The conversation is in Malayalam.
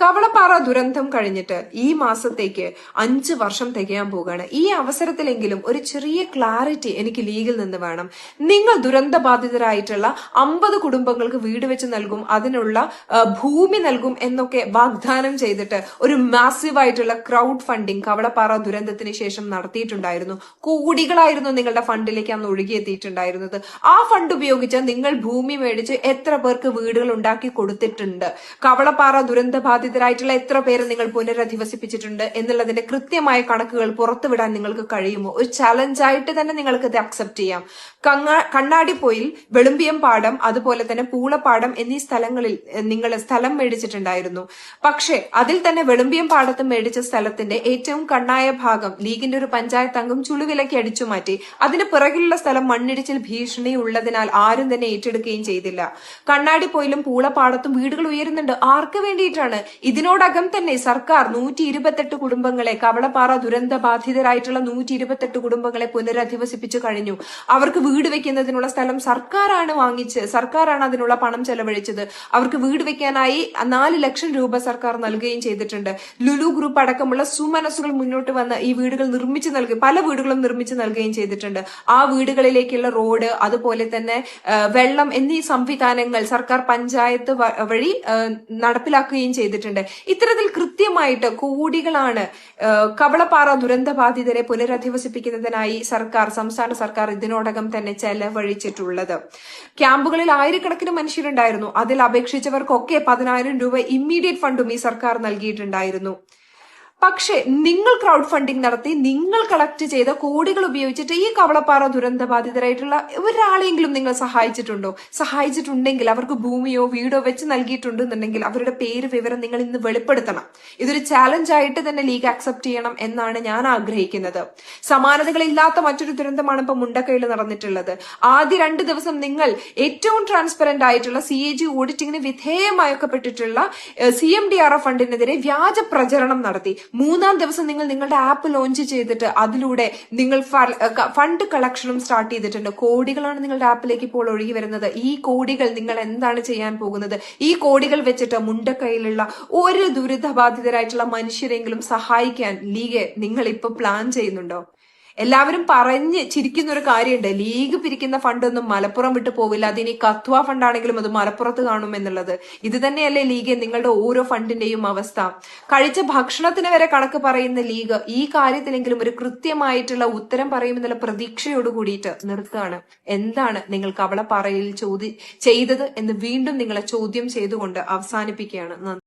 കവളപ്പാറ ദുരന്തം കഴിഞ്ഞിട്ട് ഈ മാസത്തേക്ക് അഞ്ച് വർഷം തികയാൻ പോവുകയാണ്. ഈ അവസരത്തിലെങ്കിലും ഒരു ചെറിയ ക്ലാരിറ്റി എനിക്ക് ലീഗിൽ നിന്ന് വേണം. നിങ്ങൾ ദുരന്ത ബാധിതരായിട്ടുള്ള അമ്പത് കുടുംബങ്ങൾക്ക് വീട് വെച്ച് നൽകും അതിനുള്ള ഭൂമി നൽകും എന്നൊക്കെ വാഗ്ദാനം ചെയ്തിട്ട് ഒരു മാസീവ് ആയിട്ടുള്ള ക്രൗഡ് ഫണ്ടിങ് കവളപ്പാറ ദുരന്തത്തിന് ശേഷം നടത്തിയിട്ടുണ്ടായിരുന്നു. കോടികളായിരുന്നു നിങ്ങളുടെ ഫണ്ടിലേക്ക് അന്ന് ഒഴുകിയെത്തിയിട്ടുണ്ടായിരുന്നത്. ആ ഫണ്ട് ഉപയോഗിച്ച് നിങ്ങൾ ഭൂമി മേടിച്ച് എത്ര പേർക്ക് വീടുകൾ ഉണ്ടാക്കി കൊടുത്തിട്ടുണ്ട്. കവളപ്പാറ ദുരന്ത ബാധിതരായിട്ടുള്ള എത്ര പേരെ നിങ്ങൾ പുനരധിവസിപ്പിച്ചിട്ടുണ്ട് എന്നുള്ളതിന്റെ കൃത്യമായ കണക്കുകൾ പുറത്തുവിടാൻ നിങ്ങൾക്ക് കഴിയുമോ? ഒരു ചലഞ്ചായിട്ട് തന്നെ നിങ്ങൾക്ക് ഇത് അക്സെപ്റ്റ് ചെയ്യാം. കണ്ണാടിപ്പൊയിൽ വെളുമ്പിയം പാടം അതുപോലെ തന്നെ പൂളപ്പാടം എന്നീ സ്ഥലങ്ങളിൽ നിങ്ങൾ സ്ഥലം മേടിച്ചിട്ടുണ്ടായിരുന്നു. പക്ഷേ അതിൽ തന്നെ വെളുമ്പിയം പാടത്ത് മേടിച്ച സ്ഥലത്തിന്റെ ഏറ്റവും കണ്ണായ ഭാഗം ലീഗിന്റെ ഒരു പഞ്ചായത്ത് അംഗം ചുളുവിലക്ക് അടിച്ചു മാറ്റി. അതിന് പിറകിലുള്ള സ്ഥലം മണ്ണിടിച്ചിൽ ഭീഷണി ഉള്ളതിനാൽ ആരും തന്നെ ഏറ്റെടുക്കുകയും ചെയ്തില്ല. കണ്ണാടിപ്പോയിലും പൂളപ്പാടത്തും വീടുകൾ ഉയരുന്നുണ്ട്. ആർക്ക് വേണ്ടിയിട്ടാണ് ഇതിനോടകം തന്നെ സർക്കാർ നൂറ്റി ഇരുപത്തെട്ട് കുടുംബങ്ങളെ കവളപ്പാറ ദുരന്ത ബാധിതരായിട്ടുള്ള നൂറ്റി ഇരുപത്തെട്ട് കുടുംബങ്ങളെ പുനരധിവസിപ്പിച്ചു കഴിഞ്ഞു. അവർക്ക് വീട് വെക്കുന്നതിനുള്ള സ്ഥലം സർക്കാരാണ് വാങ്ങിച്ച് സർക്കാരാണ് അതിനുള്ള പണം ചെലവഴിച്ചത്. അവർക്ക് വീട് വെക്കാനായി നാല് ലക്ഷം രൂപ സർക്കാർ നൽകുകയും ചെയ്തിട്ടുണ്ട്. ലുലു ഗ്രൂപ്പ് അടക്കമുള്ള സുമനസ്സുകൾ മുന്നോട്ട് വന്ന് ഈ വീടുകൾ നിർമ്മിച്ചു നൽകി പല വീടുകളും നിർമ്മിച്ചു നൽകുകയും ചെയ്തിട്ടുണ്ട്. ആ വീടുകളിലേക്കുള്ള റോഡ് അതുപോലെ തന്നെ വെള്ളം എന്നീ സംവിധാനങ്ങൾ സർക്കാർ പഞ്ചായത്ത് വഴി നടപ്പിലാക്കുകയും ചെയ്തിട്ടുണ്ട്. ഇത്തരത്തിൽ കൃത്യമായിട്ട് കോടികളാണ് കവളപ്പാറ ദുരന്ത ബാധിതരെ പുനരധിവസിപ്പിക്കുന്നതിനായി സർക്കാർ സംസ്ഥാന സർക്കാർ ഇതിനോടകം തന്നെ ചെലവഴിച്ചിട്ടുള്ളത്. ക്യാമ്പുകളിൽ ആയിരക്കണക്കിന് മനുഷ്യരുണ്ടായിരുന്നു. അതിൽ അപേക്ഷിച്ചവർക്കൊക്കെ പതിനായിരം രൂപ ഇമ്മീഡിയറ്റ് ഫണ്ടും ഈ സർക്കാർ നൽകിയിട്ടുണ്ടായിരുന്നു. പക്ഷേ നിങ്ങൾ ക്രൗഡ് ഫണ്ടിംഗ് നടത്തി നിങ്ങൾ കളക്ട് ചെയ്ത കോടികൾ ഉപയോഗിച്ചിട്ട് ഈ കവളപ്പാറ ദുരന്ത ബാധിതരായിട്ടുള്ള ഒരാളെങ്കിലും നിങ്ങൾ സഹായിച്ചിട്ടുണ്ടോ? സഹായിച്ചിട്ടുണ്ടെങ്കിൽ അവർക്ക് ഭൂമിയോ വീടോ വെച്ച് നൽകിയിട്ടുണ്ടെന്നുണ്ടെങ്കിൽ അവരുടെ പേര് വിവരം നിങ്ങൾ ഇന്ന് വെളിപ്പെടുത്തണം. ഇതൊരു ചാലഞ്ച് ആയിട്ട് തന്നെ ലീഗ് അക്സെപ്റ്റ് ചെയ്യണം എന്നാണ് ഞാൻ ആഗ്രഹിക്കുന്നത്. സമാനതകളില്ലാത്ത മറ്റൊരു ദുരന്തമാണ് ഇപ്പൊ മുണ്ടക്കയിൽ നടന്നിട്ടുള്ളത്. ആദ്യ രണ്ട് ദിവസം നിങ്ങൾ ഏറ്റവും ട്രാൻസ്പെറന്റ് ആയിട്ടുള്ള സി എ ജി ഓഡിറ്റിംഗിന് വിധേയമാക്കപ്പെട്ടിട്ടുള്ള C M D R F ഫണ്ടിനെതിരെ വ്യാജ പ്രചരണം നടത്തി. മൂന്നാം ദിവസം നിങ്ങൾ നിങ്ങളുടെ ആപ്പ് ലോഞ്ച് ചെയ്തിട്ട് അതിലൂടെ നിങ്ങൾ ഫണ്ട് കളക്ഷനും സ്റ്റാർട്ട് ചെയ്തിട്ടുണ്ട്. കോടികളാണ് നിങ്ങളുടെ ആപ്പിലേക്ക് ഇപ്പോൾ ഒഴുകി വരുന്നത്. ഈ കോടികൾ നിങ്ങൾ എന്താണ് ചെയ്യാൻ പോകുന്നത്? ഈ കോടികൾ വെച്ചിട്ട് മുണ്ടക്കൈയിലുള്ള ഒരു ദുരിതബാധിതരായിട്ടുള്ള മനുഷ്യരെങ്കിലും സഹായിക്കാൻ ലീഗ് നിങ്ങൾ ഇപ്പൊ പ്ലാൻ ചെയ്യുന്നുണ്ടോ? എല്ലാവരും പറഞ്ഞ് ചിരിക്കുന്ന ഒരു കാര്യമുണ്ട്. ലീഗ് പിരിക്കുന്ന ഫണ്ടൊന്നും മലപ്പുറം വിട്ടു പോവില്ല. അതിനി കത്വ ഫണ്ടാണെങ്കിലും അത് മലപ്പുറത്ത് കാണും എന്നുള്ളത്. ഇത് തന്നെയല്ലേ ലീഗ് നിങ്ങളുടെ ഓരോ ഫണ്ടിന്റെയും അവസ്ഥ. കഴിച്ച ഭക്ഷണത്തിന് വരെ കണക്ക് പറയുന്ന ലീഗ് ഈ കാര്യത്തിലെങ്കിലും ഒരു കൃത്യമായിട്ടുള്ള ഉത്തരം പറയുമെന്നുള്ള പ്രതീക്ഷയോട് കൂടിയിട്ട് നിർത്തുകയാണ്. എന്താണ് നിങ്ങൾക്ക് അവളെ പറയിൽ ചോദി ചെയ്തത് എന്ന് വീണ്ടും നിങ്ങളെ ചോദ്യം ചെയ്തുകൊണ്ട് അവസാനിപ്പിക്കുകയാണ്. നന്ദി.